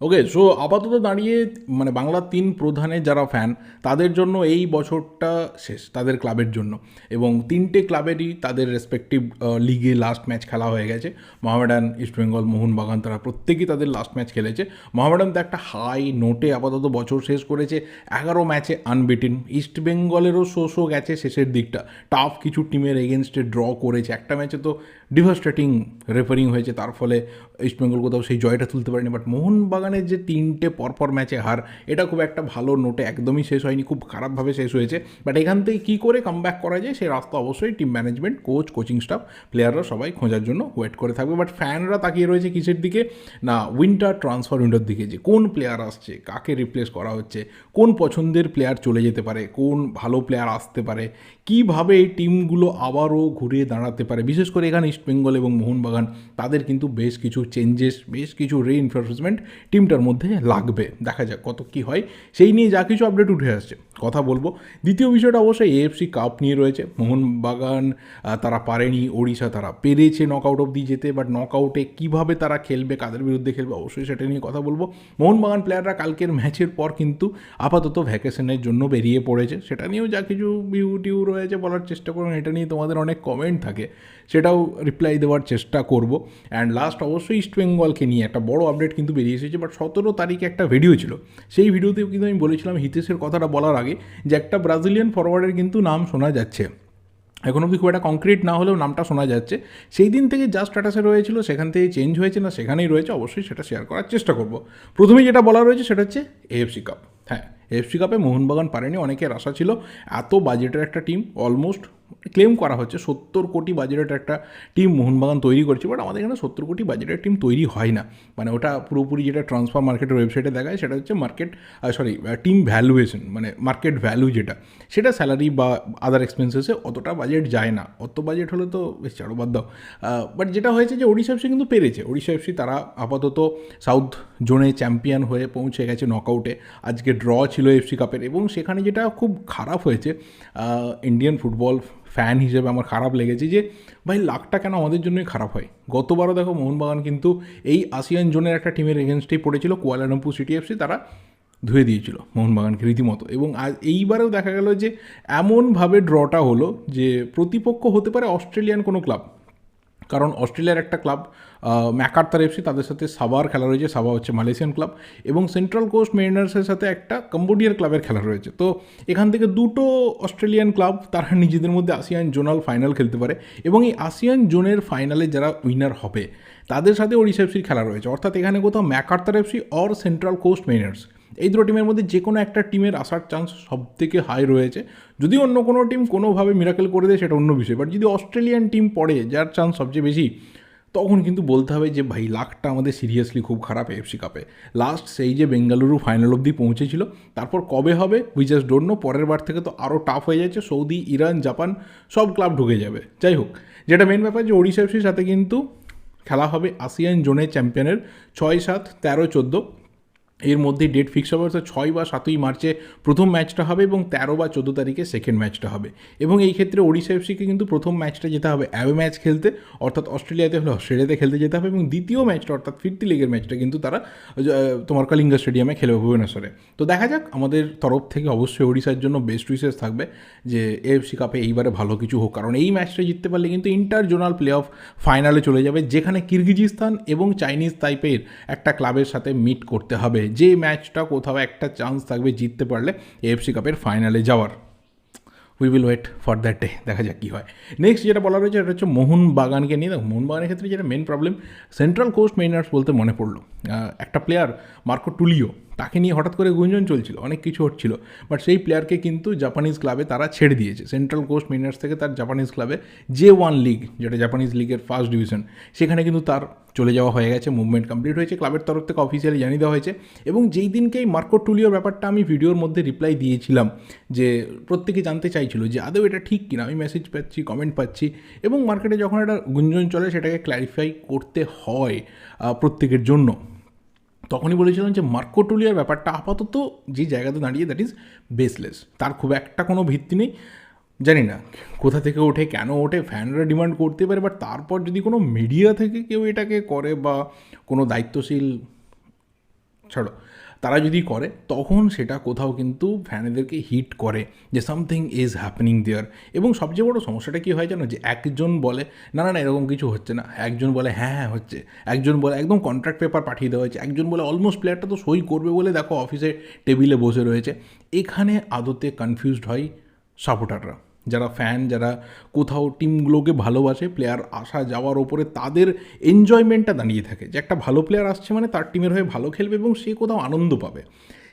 Okay so আপাতত দাঁড়িয়ে মানে বাংলার তিন প্রধানের যারা ফ্যান তাদের জন্য এই বছরটা শেষ, তাদের ক্লাবের জন্য। এবং তিনটে ক্লাবেরই তাদের রেসপেক্টিভ লিগে লাস্ট ম্যাচ খেলা হয়ে গেছে। মোহামেডান ইস্টবেঙ্গল মোহনবাগান তারা প্রত্যেকেই তাদের লাস্ট ম্যাচ খেলেছে। মোহামেডান তো একটা হাই নোটে আপাতত বছর শেষ করেছে। এগারো ম্যাচে আনবিটিন ইস্টবেঙ্গলেরও শো শো গেছে শেষের দিকটা। টাফ কিছু টিমের এগেনস্টে ড্র করেছে। একটা ম্যাচে তো ডিভাস্টেটিং রেফারিং হয়েছে। তার ফলে ইস্টবেঙ্গল কোথাও সেই জয়টা তুলতে পারেনি বাট মোহনবাগানের যে তিনটে পরপর ম্যাচে হার, এটা খুব একটা ভালো নোটে একদমই শেষ হয়নি, খুব খারাপভাবে শেষ হয়েছে। বাট এখান থেকে কী করে কাম করা যায় সেই রাস্তা অবশ্যই team management coach coaching staff প্লেয়াররা সবাই খোঁজার জন্য ওয়েট করে থাকবে। বাট ফ্যানরা তাকিয়ে রয়েছে কিসের দিকে? না উইন্টার ট্রান্সফার উইন্ডোর দিকে যে কোন প্লেয়ার আসছে, কাকে রিপ্লেস করা হচ্ছে, কোন পছন্দের প্লেয়ার চলে যেতে পারে, কোন ভালো প্লেয়ার আসতে পারে, কীভাবে এই টিমগুলো আবারও ঘুরে দাঁড়াতে পারে, বিশেষ করে এখানে ইস্টবেঙ্গল এবং মোহনবাগান, তাদের কিন্তু বেশ কিছু চেঞ্জেস বেশ কিছু রিইনফোর্সমেন্ট টিমটার মধ্যে লাগবে। দেখা যাক কত কী হয়। সেই নিয়ে যা কিছু আপডেট উঠে আসছে, কথা বলব। দ্বিতীয় বিষয়টা অবশ্যই এএফসি কাপ নিয়ে রয়েছে। মোহনবাগান তারা পারেনি, ওড়িশা তারা পেরেছে নক আউট অব্দি যেতে বাট নক আউটে কীভাবে তারা খেলবে, কাদের বিরুদ্ধে খেলবে, অবশ্যই সেটা নিয়ে কথা বলব। মোহনবাগান প্লেয়াররা কালকের ম্যাচের পর কিন্তু আপাতত ভ্যাকেশনের জন্য বেরিয়ে পড়েছে। সেটা নিয়েও যা কিছু ভিউ টিউ রয়েছে বলার চেষ্টা করুন। এটা নিয়ে তোমাদের অনেক কমেন্ট থাকে। সেটাও রিপ্লাই দেওয়ার চেষ্টা করব। অ্যান্ড লাস্ট অবশ্যই ইস্ট বেঙ্গলকে নিয়ে একটা বড় আপডেট কিন্তু বেরিয়ে এসেছে বাট সতেরো তারিখে একটা ভিডিও ছিল। সেই ভিডিওতেও কিন্তু আমি বলেছিলাম হিতেশের কথাটা বলার আগে যে একটা ব্রাজিলিয়ান ফরওয়ার্ডের কিন্তু নাম শোনা যাচ্ছে। এখন অবধি খুব একটা কংক্রিট না হলেও নামটা শোনা যাচ্ছে। সেই দিন থেকে যা স্ট্যাটাসে রয়েছিল, সেখান থেকে চেঞ্জ হয়েছে না, সেখানেই রয়েছে, অবশ্যই সেটা শেয়ার করার চেষ্টা করব। প্রথমেই যেটা বলা রয়েছে, সেটা হচ্ছে এএফসি কাপ হ্যাঁ এএফসি কাপে মোহনবাগান পারেনি, অনেকের আশা ছিল। এত বাজেটের একটা টিম অলমোস্ট ক্লেম করা হচ্ছে। সত্তর কোটি বাজেটের একটা টিম মোহনবাগান তৈরি করেছে বাট আমাদের এখানে সত্তর কোটি বাজেটের টিম তৈরি হয় না। মানে ওটা পুরোপুরি যেটা ট্রান্সফার মার্কেটের ওয়েবসাইটে দেখায়, সেটা হচ্ছে মার্কেট সরি টিম ভ্যালুয়েশন মানে মার্কেট ভ্যালু যেটা। সেটা স্যালারি বা আদার এক্সপেন্সেসে অতটা বাজেট যায় না। অত বাজেট হলে তো, বেশ চারো বাদ দাও। বাট যেটা হয়েছে যে ওড়িশা এফসি কিন্তু পেরেছে। ওড়িশা এফসি তারা আপাতত সাউথ জোনে চ্যাম্পিয়ন হয়ে পৌঁছে গেছে নকআউটে আজকে ড্র ছিল এফসি কাপের এবং সেখানে যেটা খুব খারাপ হয়েছে ইন্ডিয়ান ফুটবল ফ্যান হিসেবে আমার খারাপ লেগেছে যে, ভাই, লাকটা কেন আমাদের জন্যই খারাপ হয়? গতবারও দেখো মোহনবাগান কিন্তু এই আসিয়ান জোনের একটা টিমের এগেনস্টেই পড়েছিল, কুয়ালালামপুর সিটি এফসি তারা ধুয়ে দিয়েছিল মোহনবাগানকে রীতিমতো। এবং আজ এইবারেও দেখা গেল যে, এমনভাবে ড্রটা হলো যে, প্রতিপক্ষ হতে পারে অস্ট্রেলিয়ান কোনো ক্লাব কারণ অস্ট্রেলিয়ার একটা ক্লাব ম্যাকার্তার এফসি, তাদের সাথে সাবার খেলা রয়েছে সাবা হচ্ছে মালয়েশিয়ান ক্লাব এবং সেন্ট্রাল কোস্ট মেরিনার্সের সাথে একটা কম্বোডিয়ার ক্লাবের খেলা রয়েছে। তো এখান থেকে দুটো অস্ট্রেলিয়ান ক্লাব, তারা নিজেদের মধ্যে আসিয়ান জোনাল ফাইনাল খেলতে পারে এবং এই আসিয়ান জোনের ফাইনালে যারা উইনার হবে, তাদের সাথে ওড়িশা এফসির খেলা রয়েছে। অর্থাৎ এখানে কোথাও Macarthur FC or Central Coast Mariners. এই দুটো টিমের মধ্যে যে কোনো একটা টিমের আসার চান্স সব থেকে হাই রয়েছে। যদি অন্য কোনো টিম কোনোভাবে মিরাকেল করে দেয়, সেটা অন্য বিষয়। বাট যদি অস্ট্রেলিয়ান টিম পড়ে, যার চান্স সবচেয়ে বেশি, তখন কিন্তু বলতে হবে যে, ভাই লাকটা আমাদের সিরিয়াসলি খুব খারাপ এফসি কাপে লাস্ট সেই যে বেঙ্গালুরু ফাইনাল অবধি পৌঁছেছিল, তারপর কবে হবে উই জাস্ট ডোন্ট নো পরের বার থেকে তো আরও টাফ হয়ে যাচ্ছে। সৌদি, ইরান, জাপান, সব ক্লাব ঢুকে যাবে। যাই হোক, যেটা মেন ব্যাপার যে, ওড়িশা এফসির সাথে কিন্তু খেলা হবে। আসিয়ান জোনের চ্যাম্পিয়নের ছয় সাত তেরো চোদ্দ। এর মধ্যে ডেট ফিক্স হবে, অর্থাৎ ছয় বা সাতই মার্চে প্রথম ম্যাচটা হবে এবং তেরো বা চোদ্দ তারিখে সেকেন্ড ম্যাচটা হবে। এবং এই ক্ষেত্রে ওড়িশা এফসিকে কিন্তু প্রথম ম্যাচটা যেতে হবে অ্যাওয়ে ম্যাচ খেলতে, অর্থাৎ অস্ট্রেলিয়াতে হলে অস্ট্রেলিয়াতে খেলতে যেতে হবে এবং দ্বিতীয় ম্যাচটা অর্থাৎ ফিরতি লিগের ম্যাচটা কিন্তু তারা তোমার কলিঙ্গ স্টেডিয়ামে খেলবে ভুবনেশ্বরে। তো দেখা যাক, আমাদের তরফ থেকে অবশ্যই ওড়িশার জন্য বেস্ট উইসেস থাকবে যে এএফসি কাপে এইবারে ভালো কিছু হোক। কারণ এই ম্যাচটা জিততে পারলে কিন্তু ইন্টার জোনাল প্লে অফ ফাইনালে চলে যাবে, যেখানে কিরগিজিস্তান এবং চাইনিজ তাইপের একটা ক্লাবের সাথে মিট করতে হবে। যে ম্যাচটা কোথাও একটা চান্স থাকবে জিততে পারলে এফসি কাপের ফাইনালে যাওয়ার। We will wait for that day দেখা যাক কী হয়। নেক্সট যেটা বলা রয়েছে এটা হচ্ছে মোহন বাগানকে নিয়ে। দেখো মোহন বাগানের ক্ষেত্রে যেটা main problem Central Coast Mariners বলতে মনে পড়ল। একটা প্লেয়ার মার্কো টুলিও তাকে নিয়ে হঠাৎ করে গুঞ্জন চলছিল, অনেক কিছু হচ্ছিল। বাট সেই প্লেয়ারকে কিন্তু জাপানিজ ক্লাবে তারা ছেড়ে দিয়েছে। সেন্ট্রাল কোস্ট মেইনার্স থেকে তার জাপানিজ ক্লাবে জে ওয়ান লিগ যেটা জাপানিজ লিগের ফার্স্ট ডিভিশন সেখানে কিন্তু তার চলে যাওয়া হয়ে গেছে মুভমেন্ট কমপ্লিট হয়েছে। ক্লাবের তরফ থেকে অফিসিয়ালি জানিয়ে দেওয়া হয়েছে। এবং যেই দিনকেই মার্কো টুলিওর ব্যাপারটা আমি ভিডিওর মধ্যে রিপ্লাই দিয়েছিলাম, যে প্রত্যেকে জানতে চাইছিল যে আদৌ এটা ঠিক কিনা, আমি মেসেজ পাচ্ছি কমেন্ট পাচ্ছি, এবং মার্কেটে যখন একটা গুঞ্জন চলে, সেটাকে ক্ল্যারিফাই করতে হয় প্রত্যেকের জন্য। তখনই বলেছিলাম যে মার্কোটুলিয়ার ব্যাপারটা আপাতত যে জায়গাতে দাঁড়িয়ে দ্যাট ইজ বেসলেস তার খুব একটা কোনো ভিত্তি নেই। জানি না কোথা থেকে ওঠে, কেন ওঠে ফ্যানরা ডিমান্ড করতে পারে বাট তারপর যদি কোনো মিডিয়া থেকে কেউ এটাকে করে বা কোনো দায়িত্বশীল, ছাড়ো। তারা যদি করে, তখন সেটা কোথাও কিন্তু ফ্যানেদেরকে হিট করে যে সামথিং ইজ হ্যাপেনিং দেয়ার এবং সবচেয়ে বড় সমস্যাটা কী হয় জানো? যে একজন বলে, না না না, এরকম কিছু হচ্ছে না। একজন বলে হ্যাঁ হ্যাঁ হচ্ছে। একজন বলে, একদম কন্ট্রাক্ট পেপার পাঠিয়ে দেওয়া হয়েছে। একজন বলে অলমোস্ট প্লেয়ারটা তো সই করবে বলে দেখো অফিসে টেবিলে বসে রয়েছে। এখানে আদতে কনফিউজড হয় সাপোর্টাররা যারা ফ্যান যারা কোথাও টিমগুলোকে ভালোবাসে প্লেয়ার আসা, যাওয়ার ওপরে তাদের এনজয়মেন্টটা দাঁড়িয়ে থাকে। যে একটা ভালো প্লেয়ার আসছে মানে তার টিমের হয়ে ভালো খেলবে এবং সে কোথাও আনন্দ পাবে।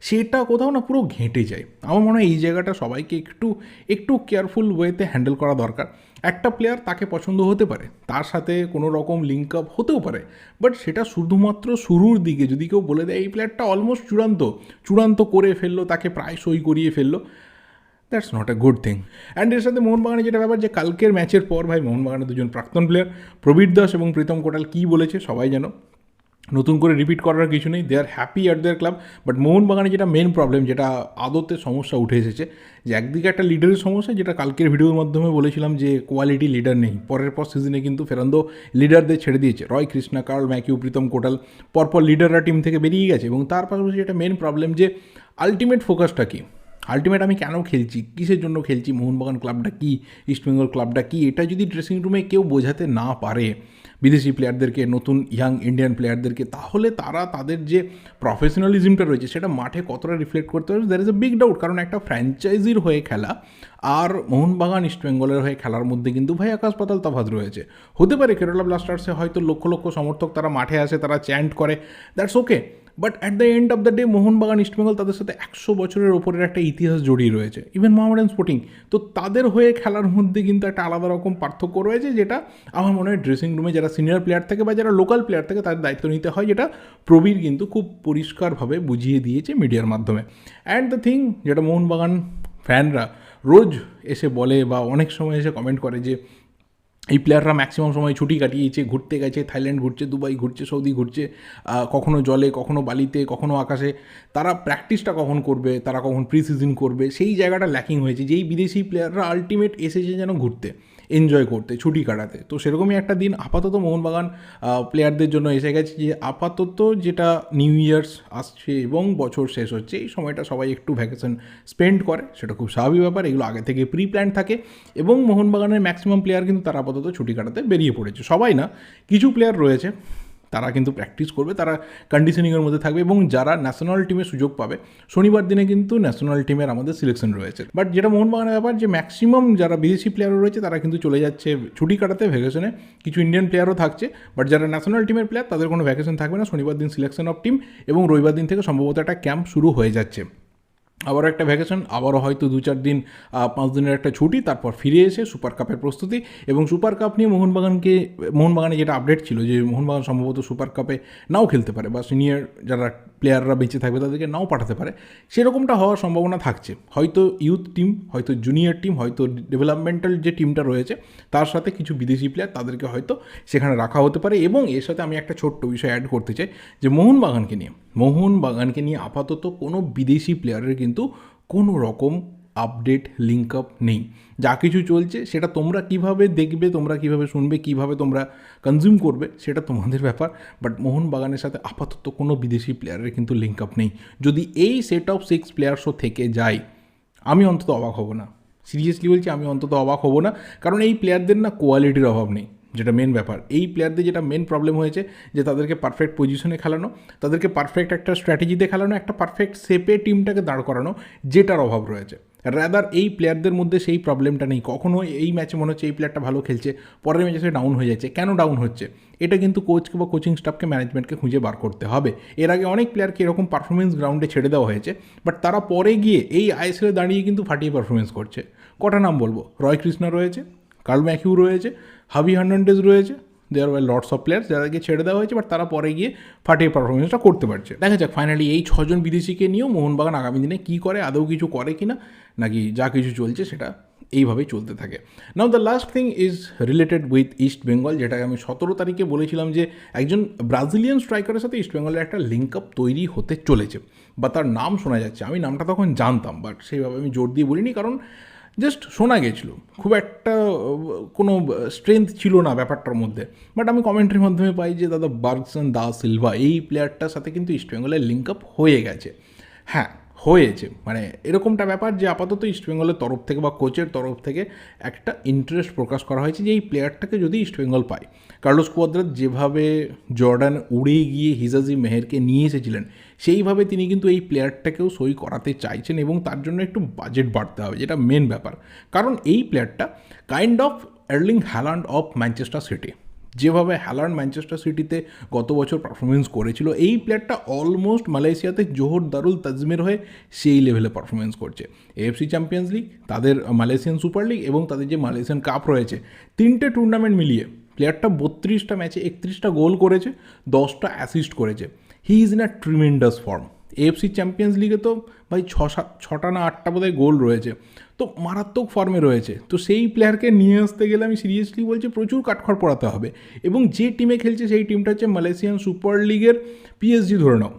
সেটা কোথাও না পুরো ঘেঁটে যায়। আমার মনে হয় এই জায়গাটা সবাইকে একটু একটু কেয়ারফুল ওয়েতে হ্যান্ডেল করা দরকার। একটা প্লেয়ার তাকে পছন্দ হতে পারে, তার সাথে কোনো রকম লিঙ্ক আপ হতেও পারে বাট সেটা শুধুমাত্র শুরুর দিকে যদি কেউ বলে দেয়, এই প্লেয়ারটা অলমোস্ট চূড়ান্ত। চূড়ান্ত করে ফেলল, তাকে প্রায় সই করিয়ে ফেলল। That's not a good thing and এর সাথে মোহনবাগানে যেটা ব্যাপার, যে কালকের ম্যাচের পর ভাই মোহনবাগানের দুজন প্রাক্তন প্লেয়ার প্রবীর দাস এবং প্রীতম কোটাল কী বলেছে সবাই যেন নতুন করে রিপিট করার কিছু নেই they are happy at their club but মোহনবাগানে যেটা মেন প্রবলেম যেটা আদতে সমস্যা উঠে এসেছে, যে একদিকে একটা লিডারের সমস্যা, যেটা কালকের ভিডিওর মাধ্যমে বলেছিলাম যে কোয়ালিটি লিডার নেই। পরের পর সিজনে কিন্তু ফেরান্দো লিডারদের ছেড়ে দিয়েছে। Roy Krishna Carl McHugh Pritam Kotal, পরপর লিডাররা টিম থেকে বেরিয়ে গেছে এবং তার পাশাপাশি যেটা মেন প্রবলেম যে আলটিমেট ফোকাসটা কী? আলটিমেট আমি কেন খেলছি? কিসের জন্য খেলছি? মোহনবাগান ক্লাবটা কী? ইস্টবেঙ্গল ক্লাবটা কী? এটা যদি ড্রেসিং রুমে কেউ বোঝাতে না পারে বিদেশি প্লেয়ারদেরকে নতুন ইয়াং ইন্ডিয়ান প্লেয়ারদেরকে তাহলে তারা তাদের যে প্রফেশনালিজমটা রয়েছে, সেটা মাঠে কতটা রিফ্লেক্ট করতে পারবে there is a big doubt কারণ একটা ফ্র্যাঞ্চাইজির হয়ে খেলা আর মোহনবাগান ইস্টবেঙ্গলের হয়ে খেলার মধ্যে কিন্তু ভাই আকাশ পাতাল তফাত রয়েছে। হতে পারে কেরালা ব্লাস্টার্সে হয়তো লক্ষ লক্ষ সমর্থক তারা মাঠে আসে, তারা চ্যান্ট করে that's okay but at the end of the day Mohun Bagan East Bengal তাদের সাথে একশো বছরের ওপরের একটা ইতিহাস জড়িয়ে রয়েছে। ইভেন মোহামেডান স্পোর্টিং তো তাদের হয়ে খেলার মধ্যে কিন্তু একটা আলাদা রকম পার্থক্য রয়েছে, যেটা আমার মনে হয় ড্রেসিং রুমে যারা সিনিয়র প্লেয়ার থাকে বা যারা লোকাল প্লেয়ার থাকে, তাদের দায়িত্ব নিতে হয়, যেটা প্রবীর কিন্তু খুব পরিষ্কারভাবে বুঝিয়ে দিয়েছে মিডিয়ার মাধ্যমে। অ্যান্ড দ্য থিং যেটা মোহনবাগান ফ্যানরা রোজ এসে বলে বা অনেক সময় এসে কমেন্ট করে যে এই প্লেয়াররা ম্যাক্সিমাম সময় ছুটি কাটিয়েছে, ঘুরতে গেছে, থাইল্যান্ড ঘুরছে, দুবাই ঘুরছে, সৌদি ঘুরছে কখনো জলে, কখনো বালিতে, কখনো আকাশে। তারা প্র্যাকটিসটা কখন করবে, তারা কখন প্রি সিজন করবে, সেই জায়গাটা ল্যাকিং হয়েছে, যেই বিদেশি প্লেয়াররা আলটিমেট এসেছে যেন ঘুরতে এনজয় করতে, ছুটি কাটাতে। তো সেরকমই একটা দিন আপাতত মোহনবাগান প্লেয়ারদের জন্য এসে গেছে যে, আপাতত যেটা নিউ ইয়ার্স আসছে এবং বছর শেষ হচ্ছে, এই সময়টা সবাই একটু ভ্যাকেশন স্পেন্ড করে, সেটা খুব স্বাভাবিক ব্যাপার, এগুলো আগে থেকে প্রি প্ল্যান থাকে এবং মোহনবাগানের ম্যাক্সিমাম প্লেয়ার কিন্তু তারা আপাতত ছুটি কাটাতে বেরিয়ে পড়েছে। সবাই না, কিছু প্লেয়ার রয়েছে, তারা কিন্তু প্র্যাকটিস করবে, তারা কন্ডিশনিংয়ের মধ্যে থাকবে এবং যারা ন্যাশনাল টিমে সুযোগ পাবে, শনিবার দিনে কিন্তু ন্যাশনাল টিমের আমাদের সিলেকশন রয়েছে। বাট যেটা মোহনবাগানের ব্যাপার, যে ম্যাক্সিমাম যারা বিদেশি প্লেয়ারও রয়েছে, তারা কিন্তু চলে যাচ্ছে ছুটি কাটাতে ভ্যাকেশনে কিছু ইন্ডিয়ান প্লেয়ারও থাকছে বাট যারা ন্যাশনাল টিমের প্লেয়ার তাদের কোনো ভ্যাকেশন থাকবে না। শনিবার দিন সিলেকশন অফ টিম এবং রবিবার দিন থেকে সম্ভবত একটা ক্যাম্প শুরু হয়ে যাচ্ছে। আবারও একটা ভ্যাকেশন আবারও হয়তো দু চার দিন পাঁচ দিনের একটা ছুটি, তারপর ফিরে এসে সুপার কাপের প্রস্তুতি এবং সুপার কাপ নিয়ে মোহনবাগানকে, মোহনবাগানে যেটা আপডেট ছিল যে মোহনবাগান সম্ভবত সুপার কাপে নাও খেলতে পারে বা সিনিয়র যারা প্লেয়াররা বেঁচে থাকবে তাদেরকে নাও পাঠাতে পারে। সেরকমটা হওয়ার সম্ভাবনা থাকছে। হয়তো ইউথ টিম হয়তো জুনিয়র টিম হয়তো ডেভেলপমেন্টাল যে টিমটা রয়েছে, তার সাথে কিছু বিদেশি প্লেয়ার তাদেরকে হয়তো সেখানে রাখা হতে পারে এবং এর সাথে আমি একটা ছোট্ট বিষয় অ্যাড করতে চাই যে মোহনবাগানকে নিয়ে মোহনবাগানকে নিয়ে আপাতত কোনো বিদেশি প্লেয়ারের কিন্তু কোনো রকম আপডেট লিঙ্ক আপ নেই। যা কিছু চলছে, সেটা তোমরা কীভাবে দেখবে, তোমরা কীভাবে শুনবে, কীভাবে তোমরা কনজিউম করবে, সেটা তোমাদের ব্যাপার। বাট মোহনবাগানের সাথে আপাতত কোনো বিদেশি প্লেয়ারের কিন্তু লিঙ্ক আপ নেই। যদি এই সেট অফ সিক্স প্লেয়ার্সও থেকে যায়, আমি অন্তত অবাক হব না। সিরিয়াসলি বলছি, আমি অন্তত অবাক হব না। কারণ এই প্লেয়ারদের না কোয়ালিটির অভাব নেই। যেটা মেন ব্যাপার। এই প্লেয়ারদের যেটা মেন প্রবলেম হয়েছে, যে তাদেরকে পারফেক্ট পজিশনে খেলানো, তাদেরকে পারফেক্ট একটা স্ট্র্যাটেজিতে খেলানো, একটা পারফেক্ট শেপে টিমটাকে দাঁড় করানো, যেটার অভাব রয়েছে। রাদার এই প্লেয়ারদের মধ্যে সেই প্রবলেমটা নেই। কখনো এই ম্যাচে মনে হচ্ছে এই প্লেয়ারটা ভালো খেলছে, পরের ম্যাচে সে ডাউন হয়ে যাচ্ছে। কেন ডাউন হচ্ছে? এটা কিন্তু কোচকে বা কোচিং স্টাফকে ম্যানেজমেন্টকে খুঁজে বার করতে হবে। এর আগে অনেক প্লেয়ারকে এরকম পারফরমেন্স গ্রাউন্ডে ছেড়ে দেওয়া হয়েছে বাট তারা পরে গিয়ে এই আইএসএলে দাঁড়িয়ে কিন্তু ফাটিয়ে পারফরমেন্স করছে। কটা নাম বলব? রয় কৃষ্ণা রয়েছে, কার্ল ম্যাকিউ রয়েছে হাবি হার্নান্ডেজ রয়েছে there were lords of players যাদেরকে ছেড়ে দেওয়া হয়েছে বাট তারা পরে গিয়ে ফাটিয়ে পারফরমেন্সটা করতে পারছে। দেখা যাক ফাইনালি এই ছজন বিদেশিকে নিয়েও মোহনবাগান আগামী দিনে কী করে, আদৌ কিছু করে কি না নাকি যা কিছু চলছে সেটা এইভাবেই চলতে থাকে। Now the last thing is related with East Bengal যেটাকে আমি সতেরো তারিখে বলেছিলাম যে একজন ব্রাজিলিয়ান স্ট্রাইকারের সাথে ইস্ট বেঙ্গলের একটা লিঙ্ক আপ তৈরি হতে চলেছে, বা তার নাম শোনা যাচ্ছে। আমি নামটা তখন জানতাম বাট সেইভাবে আমি জোর দিয়ে বলিনি, কারণ জাস্ট শোনা গেছিল। খুব একটা কোনো স্ট্রেংথ ছিল না ব্যাপারটার মধ্যে। বাট আমি কমেন্ট্রির মাধ্যমে পাই যে, দাদা বার্গসন দা সিলভা, এই প্লেয়ারটার সাথে কিন্তু ইস্টবেঙ্গলের লিঙ্ক আপ হয়ে গেছে। হ্যাঁ হয়েছে। মানে এরকমটা ব্যাপার যে আপাতত ইস্টবেঙ্গলের তরফ থেকে বা কোচের তরফ থেকে একটা ইন্টারেস্ট প্রকাশ করা হয়েছে যে এই প্লেয়ারটাকে যদি ইস্টবেঙ্গল পায়। কার্লোস কুয়াদ্রাত যেভাবে জর্ডান উড়ে গিয়ে হিজাজি মেহেরকে নিয়ে এসেছিলেন, সেইভাবে তিনি কিন্তু এই প্লেয়ারটাকেও সই করাতে চাইছেন এবং তার জন্য একটু বাজেট বাড়তে হবে, যেটা মেন ব্যাপার। কারণ এই প্লেয়ারটা kind of Erling Haaland of Manchester City যেভাবে হ্যালান্ড ম্যানচেস্টার সিটিতে গত বছর পারফরমেন্স করেছিল, এই প্লেয়ারটা অলমোস্ট মালয়েশিয়াতে জোহর দারুল তাজমের হয়ে সেই লেভেলে পারফরমেন্স করছে। এএফসি চ্যাম্পিয়ন্স লিগ তাদের মালয়েশিয়ান সুপার লিগ এবং তাদের যে মালয়েশিয়ান কাপ রয়েছে, তিনটে টুর্নামেন্ট মিলিয়ে প্লেয়ারটা বত্রিশটা ম্যাচে একত্রিশটা গোল করেছে, দশটা অ্যাসিস্ট করেছে। He is in a tremendous form AFC Champions লিগে তো ভাই ছ সাত, ছটা না আটটা বোধহয় গোল রয়েছে। তো মারাত্মক ফর্মে রয়েছে। তো সেই প্লেয়ারকে নিয়ে আসতে গেলে আমি সিরিয়াসলি বলছি প্রচুর কাঠখড় পড়াতে হবে। এবং যে টিমে খেলছে সেই টিমটা হচ্ছে মালয়েশিয়ান সুপার লিগের পিএসজি ধরে নাও।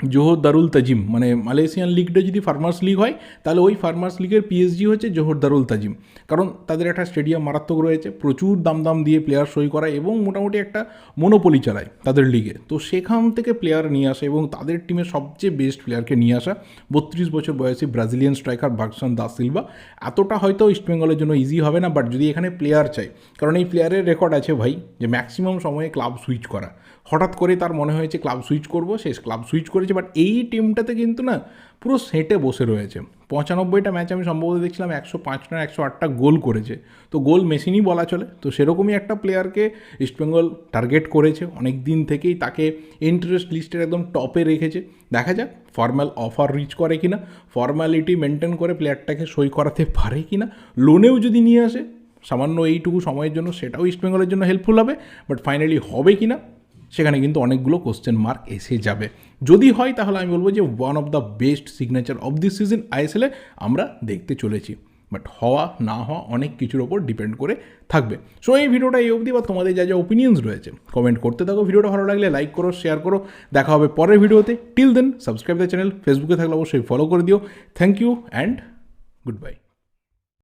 জোহর দারুল তাজিম মানে মালয়েশিয়ান লিগটা যদি ফার্মার্স লিগ হয়, তাহলে ওই ফার্মার্স লিগের পিএসজি হচ্ছে জোহর দারুল তাজিম। কারণ তাদের একটা স্টেডিয়াম মারাত্মক রয়েছে, প্রচুর দাম দাম দিয়ে প্লেয়ার সই করায় এবং মোটামুটি একটা মনোপলি চালায় তাদের লিগে তো সেখান থেকে প্লেয়ার নিয়ে আসা এবং তাদের টিমের সবচেয়ে বেস্ট প্লেয়ারকে নিয়ে আসা, বত্রিশ বছর বয়সী Brazilian striker Bergson da Silva এতটা হয়তো ইস্টবেঙ্গলের জন্য ইজি হবে না বাট যদি এখানে প্লেয়ার চাই কারণ এই প্লেয়ারের রেকর্ড আছে ভাই, যে ম্যাক্সিমাম সময়ে ক্লাব সুইচ করা। হঠাৎ করে তার মনে হয়েছে ক্লাব সুইচ করব সে ক্লাব সুইচ করেছে বাট এই টিমটাতে কিন্তু না পুরো সেটে বসে রয়েছে। পঁচানব্বইটা ম্যাচ আমি সম্ভবত দেখছিলাম একশো পাঁচ না একশো আটটা গোল করেছে। তো গোল মেশিনই বলা চলে। তো সেরকমই একটা প্লেয়ারকে ইস্টবেঙ্গল টার্গেট করেছে, অনেক দিন থেকেই তাকে ইন্টারেস্ট লিস্টের একদম টপে রেখেছে। দেখা যাক ফর্মাল অফার রিচ করে কিনা ফর্ম্যালিটি মেনটেন করে প্লেয়ারটাকে সই করাতে পারে কিনা। লোনেও যদি নিয়ে আসে, সামান্য এইটুকু সময়ের জন্য সেটাও ইস্টবেঙ্গলের জন্য হেল্পফুল হবে বাট ফাইনালি হবে কি না সেখানে কিন্তু অনেকগুলো কোশ্চেন মার্ক এসে যাবে। যদি হয় তাহলে আমি বলব যে one of the best signature of this season আইএসএলে আমরা দেখতে চলেছি। বাট হওয়া, না হওয়া অনেক কিছুর ওপর ডিপেন্ড করে থাকবে। সো এই ভিডিওটা এই অবধি বা তোমাদের যা যা ওপিনিয়ন্স রয়েছে কমেন্ট করতে থাকো। ভিডিওটা ভালো লাগলে লাইক করো শেয়ার করো। দেখা হবে পরের ভিডিওতে till then subscribe the channel ফেসবুকে থাকলে অবশ্যই ফলো করে দিও। Thank you and good bye